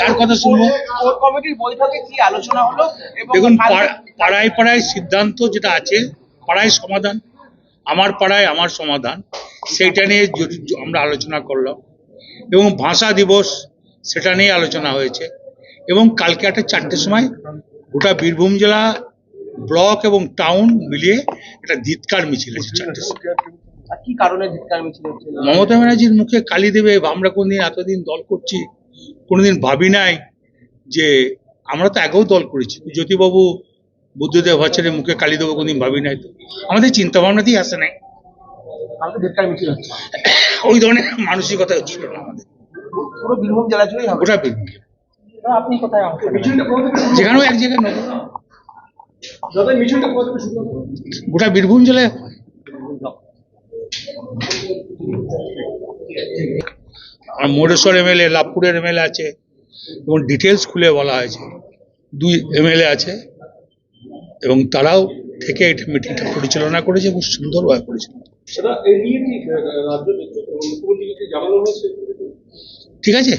কার কথা শুনব? কোর কমিটির বৈঠকে কি আলোচনা হলো দেখুন পাড়ায় পাড়ায় সিদ্ধান্ত যেটা আছে পাড়ায় সমাধান আমার পাড়ায় আমার সমাধান সেইটা নিয়ে আমরা আলোচনা করলাম। এবং ভাষা দিবস সেটা নিয়ে আলোচনা হয়েছে। এবং কালকে একটা চারটের সময় গোটা বীরভূম জেলা ব্লক এবং টাউন মিলিয়ে একটা ধিৎকার মিছিল আছে চারটের সময়। কি কারণে ধিক্কার মিছিল মমতা ব্যানার্জির মুখে কালি দেবে আমরা কোনদিন এতদিন দল করছি কোনোদিন ভাবি নাই যে আমরা তো আগেও দল করেছি। জ্যোতিবাবু বুদ্ধদেব ভট্টাচার্যের মুখে কালি দেবো কোনদিন ভাবি নাই তো। আমাদের চিন্তা ভাবনাতেই আসে নাই। ওই ধরনের মানসিকতা ছিল না আমাদের। পুরো বীরভূম জেলা জুড়েই হবে। গোটা বীরভূম। আপনি কোথায় এক জায়গায়? গোটা জেলায় মোরেশ্বর এমএলএ লাভপুরের এমএলএ আছে এবং ডিটেলস খুলে বলা হয়েছে। দুই এমএলএ আছে এবং তারাও থেকে এটা মিটিংটা পরিচালনা করেছে খুব সুন্দরভাবে পরিচালনা ঠিক আছে?